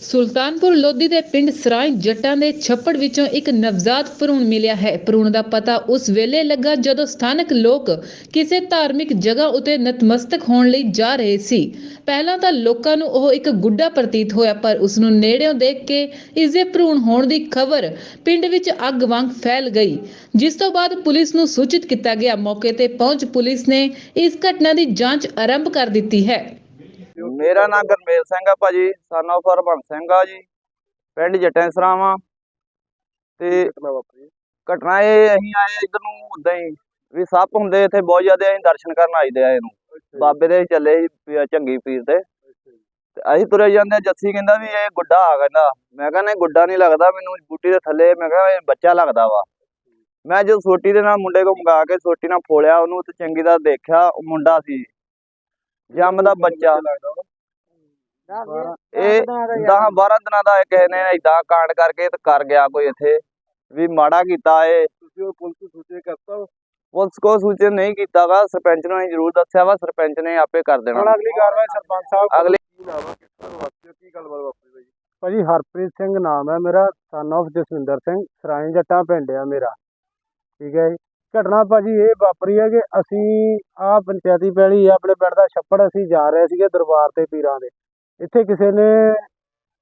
ਸੁਲਤਾਨਪੁਰ ਲੋਧੀ ਦੇ ਪਿੰਡ ਸਰਾਇ ਜੱਟਾਂ ਦੇ ਛੱਪੜ ਵਿੱਚੋਂ ਇੱਕ ਨਵਜ਼ਾਤ ਭਰੂਣ ਮਿਲਿਆ ਹੈ। ਭਰੂਣ ਦਾ ਪਤਾ ਉਸ ਵੇਲੇ ਲੱਗਾ ਜਦੋਂ ਸਥਾਨਕ ਲੋਕ ਕਿਸੇ ਧਾਰਮਿਕ ਜਗ੍ਹਾ ਉਤੇ ਨਤਮਸਤਕ ਹੋਣ ਲਈ ਜਾ ਰਹੇ ਸੀ। ਪਹਿਲਾਂ ਤਾਂ ਲੋਕਾਂ ਨੂੰ ਉਹ ਇੱਕ ਗੁੱਡਾ ਪ੍ਰਤੀਤ ਹੋਇਆ, ਪਰ ਉਸ ਨੂੰ ਨੇੜਿਓਂ ਦੇਖ ਕੇ ਇਸ ਦੇ ਭਰੂਣ ਹੋਣ ਦੀ ਖਬਰ ਪਿੰਡ ਵਿੱਚ ਅੱਗ ਵਾਂਗ ਫੈਲ ਗਈ, ਜਿਸ ਤੋਂ ਬਾਅਦ ਪੁਲਿਸ ਨੂੰ ਸੂਚਿਤ ਕੀਤਾ ਗਿਆ। ਮੌਕੇ ਤੇ ਪਹੁੰਚ ਪੁਲਿਸ ਨੇ ਇਸ ਘਟਨਾ ਦੀ ਜਾਂਚ ਆਰੰਭ ਕਰ ਦਿੱਤੀ ਹੈ। ਮੇਰਾ ਨਾਮ ਗਰਮੇਲ ਸਿੰਘ ਆ ਭਾਜੀ son of ਹਰਬੰਸ ਸਿੰਘ ਆ ਜੀ ਪਿੰਡ ਜੱਟਾਂ ਸਰਾਵਾਂ ਤੇ ਘਟਨਾ ਇਹ ਅਸੀਂ ਆਏ ਇਧਰ ਨੂੰ ਉਦਾਂ ਹੀ ਵੀ ਸੱਪ ਹੁੰਦੇ ਇੱਥੇ ਬਹੁਤ ਜ਼ਿਆਦਾ ਅਸੀਂ ਦਰਸ਼ਨ ਕਰਨ ਆਈਦੇ ਆ ਇਹਨੂੰ। ਬਾਬੇ ਦੇ ਚੱਲੇ ਸੀ ਝੰਗੀ ਪੀਰ ਤੇ। ਅਸੀਂ ਤੁਰੇ ਜਾਂਦੇ ਆ, ਜੱਸੀ ਕਹਿੰਦਾ ਵੀ ਇਹ ਗੁੱਡਾ ਆ ਕਹਿੰਦਾ। ਮੈਂ ਕਹਿੰਦਾ ਗੁੱਡਾ ਨਹੀਂ ਲੱਗਦਾ ਮੈਨੂੰ ਬੂਟੀ ਦੇ ਥੱਲੇ ਮੈਂ ਕਿਹਾ ਇਹ ਬੱਚਾ ਲੱਗਦਾ ਵਾ। ਮੈਂ ਜਦੋਂ ਸੋਟੀ ਦੇ ਨਾਲ ਮੁੰਡੇ ਕੋ ਮੰਗਾ ਕੇ ਸੋਟੀ ਨਾਲ ਫੋਲਿਆ ਉਹਨੂੰ ਤੇ ਚੰਗੀ ਤਰ੍ਹਾਂ ਦੇਖਿਆ ਉਹ ਮੁੰਡਾ ਸੀ। ਜੰਮਦਾ ਬੱਚਾ। ਇਹ 10 12 ਦਿਨਾਂ ਦਾ ਇਹ ਕਿਸੇ ਨੇ ਇਦਾਂ ਕਾਂਡ ਕਰਕੇ ਤੇ ਕਰ ਗਿਆ ਕੋਈ ਇੱਥੇ। ਵੀ ਮਾੜਾ ਕੀਤਾ ਏ ਤੁਸੀਂ ਉਹ ਪੁਲਿਸ ਨੂੰ ਸੂਚਿਤ ਕਰਤਾ ਵਾ? ਪੁਲਿਸ ਕੋ ਸੂਚਿਤ ਨਹੀਂ ਕੀਤਾਗਾ ਸਰਪੰਚ ਨੂੰ ਅਸੀਂ ਜ਼ਰੂਰ ਦੱਸਿਆ ਵਾ ਸਰਪੰਚ ਨੇ ਆਪੇ ਕਰ ਦੇਣਾ। ਹੁਣ ਅਗਲੀ ਕਾਰਵਾਈ ਸਰਪੰਚ ਸਾਹਿਬ ਅਗਲੀ ਕੀ ਨਾਮ ਆ? ਕਿਸ ਤਰ੍ਹਾਂ ਵਾਪਰੀ ਕੀ ਗੱਲਬਾਤ ਵਾਪਰੀ ਬਾਈ ਭਾਜੀ ਹਰਪ੍ਰੀਤ ਸਿੰਘ ਨਾਮ ਹੈ ਮੇਰਾ son of ਜਸਵਿੰਦਰ ਸਿੰਘ ਸਰਾਏ ਜੱਟਾਂ ਪਿੰਡ ਆ ਮੇਰਾ। ਠੀਕ ਹੈ ਜੀ? ਘਟਨਾ ਭਾਜੀ ਇਹ ਵਾਪਰੀ ਹੈ ਕਿ ਅਸੀਂ ਆ ਪੰਚਾਇਤੀ ਪੈਲੀ ਆ, ਆਪਣੇ ਪਿੰਡ ਦਾ ਛੱਪੜ ਅਸੀਂ ਜਾ ਰਹੇ ਸੀਗੇ ਦਰਬਾਰ ਤੇ ਪੀਰਾਂ ਦੇ। ਇੱਥੇ ਕਿਸੇ ਨੇ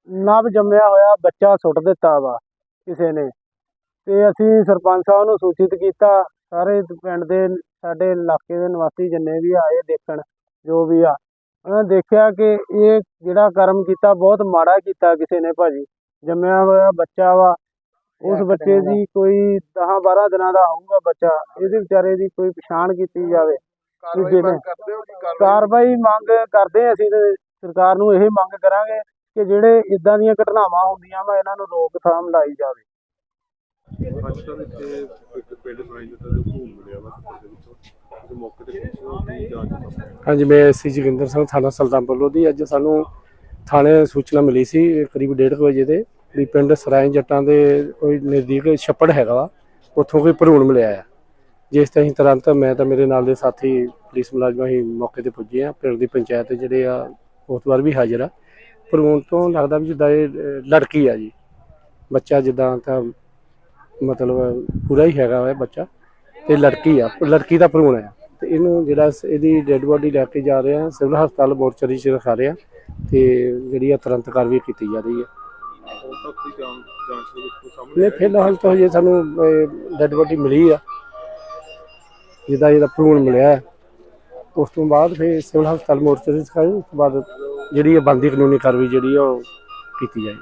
ਨਵ ਜੰਮਿਆ ਹੋਇਆ ਬੱਚਾ ਸੁੱਟ ਦਿੱਤਾ ਵਾ, ਕਿਸੇ ਨੇ। ਤੇ ਅਸੀਂ ਸਰਪੰਚ ਸਾਹਿਬ ਨੂੰ ਸੂਚਿਤ ਕੀਤਾ, ਸਾਰੇ ਪਿੰਡ ਦੇ, ਸਾਡੇ ਇਲਾਕੇ ਦੇ ਨਿਵਾਸੀ ਜਿੰਨੇ ਵੀ ਆਏ ਦੇਖਣ, ਜੋ ਵੀ ਆ, ਉਹਨਾਂ ਨੇ ਦੇਖਿਆ ਕਿ ਇਹ ਜਿਹੜਾ ਕਰਮ ਕੀਤਾ, ਬਹੁਤ ਮਾੜਾ ਕੀਤਾ ਕਿਸੇ ਨੇ ਭਾਜੀ। ਜੰਮਿਆ ਹੋਇਆ ਬੱਚਾ ਵਾ ਉਸ ਬੱਚੇ ਦੀ। ਕੋਈ 10 12 ਦਿਨਾਂ ਦਾ ਹੋਊਗਾ ਬੱਚਾ ਇਹਦੇ ਵਿਚਾਰੇ ਦੀ ਕੋਈ ਪਛਾਣ ਕੀਤੀ ਜਾਵੇ। ਕਾਰਵਾਈ ਮੰਗ ਕਰਦੇ ਅਸੀਂ ਤੇ ਸਰਕਾਰ ਨੂੰ ਇਹ ਮੰਗ ਕਰਾਂਗੇ ਕਿ ਜਿਹੜੇ ਇਦਾਂ ਦੀਆਂ ਘਟਨਾਵਾਂ ਹੁੰਦੀਆਂ ਵਾ ਇਹਨਾਂ ਨੂੰ ਰੋਕਥਾਮ ਲਾਈ ਜਾਵੇ। ਹਾਂਜੀ ਮੈਂ ਐਸਸੀ ਜੋਗਿੰਦਰ ਸਿੰਘ ਥਾਣਾ ਸੁਲਤਾਨਪੁਰ ਲੋਧੀ। ਅੱਜ ਸਾਨੂੰ ਥਾਣੇ ਸੂਚਨਾ ਮਿਲੀ ਸੀ ਕਰੀਬ 1:30 ਵਜੇ ਦੇ। ਵੀ ਪਿੰਡ ਸਰਾਏ ਜੱਟਾਂ ਦੇ ਕੋਈ ਨਜ਼ਦੀਕ ਛੱਪੜ ਹੈਗਾ ਵਾ, ਉੱਥੋਂ ਕੋਈ ਭਰੂਣ ਮਿਲਿਆ ਆ। ਜਿਸ ਤਰ੍ਹਾਂ ਅਸੀਂ ਤੁਰੰਤ ਮੈਂ ਤਾਂ ਮੇਰੇ ਨਾਲ ਦੇ ਸਾਥੀ ਪੁਲਿਸ ਮੁਲਾਜ਼ਮ ਅਸੀਂ ਮੌਕੇ ਤੇ ਪੁੱਜੇ ਆ। ਪਿੰਡ ਦੀ ਪੰਚਾਇਤ ਜਿਹੜੇ ਆ ਉਸ ਵਾਰ ਵੀ ਹਾਜ਼ਰ ਆ। ਭਰੂਣ ਤੋਂ ਲੱਗਦਾ ਵੀ ਜਿੱਦਾਂ ਇਹ ਲੜਕੀ ਆ ਜੀ। ਬੱਚਾ ਜਿੱਦਾਂ ਤਾਂ ਮਤਲਬ ਪੂਰਾ ਹੀ ਹੈਗਾ ਵਾ ਬੱਚਾ। ਤੇ ਲੜਕੀ ਆ, ਲੜਕੀ ਦਾ ਭਰੂਣ ਆ। ਤੇ ਇਹਨੂੰ ਜਿਹੜਾ ਇਹਦੀ ਡੈੱਡ ਬੋਡੀ ਲੈ ਕੇ ਜਾ ਰਹੇ ਆ, ਸਿਵਲ ਹਸਪਤਾਲ ਮੋਰਚਰੀ ਚ ਰਖਾ ਰਹੇ ਆ। ਤੇ ਜਿਹੜੀ ਆ ਤੁਰੰਤ ਕਾਰਵਾਈ ਕੀਤੀ ਜਾ ਰਹੀ ਹੈ ਤੱਕ ਦੀ ਜਾਂਚ ਜਾਂਚ ਦੇ ਵਿੱਚ ਕੋਈ ਸਾਹਮਣੇ ਨੇ ਫਿਲਹਾਲ ਤਾਂ ਹਜੇ ਸਾਨੂੰ ਡੈੱਡ ਬੋਡੀ ਮਿਲੀ ਆ। ਜਿਹਦਾ ਇਹਦਾ ਭਰੂਣ ਮਿਲਿਆ ਹੈ। ਉਸ ਤੋਂ ਬਾਅਦ ਫਿਰ ਸਿਵਲ ਹਸਪਤਾਲ ਮੋਰਚਰੀ ਚ ਉਸ ਤੋਂ ਬਾਅਦ ਜਿਹੜੀ ਇਹ ਬੰਦੀ ਕਾਨੂੰਨੀ ਕਾਰਵਾਈ ਜਿਹੜੀ ਆ ਉਹ ਕੀਤੀ ਜਾਏਗੀ।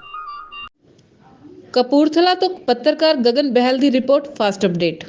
ਕਪੂਰਥਲਾ ਤੋਂ ਪੱਤਰਕਾਰ ਗਗਨ ਬਹਿਲ ਦੀ ਰਿਪੋਰਟ ਫਾਸਟ ਅਪਡੇਟ।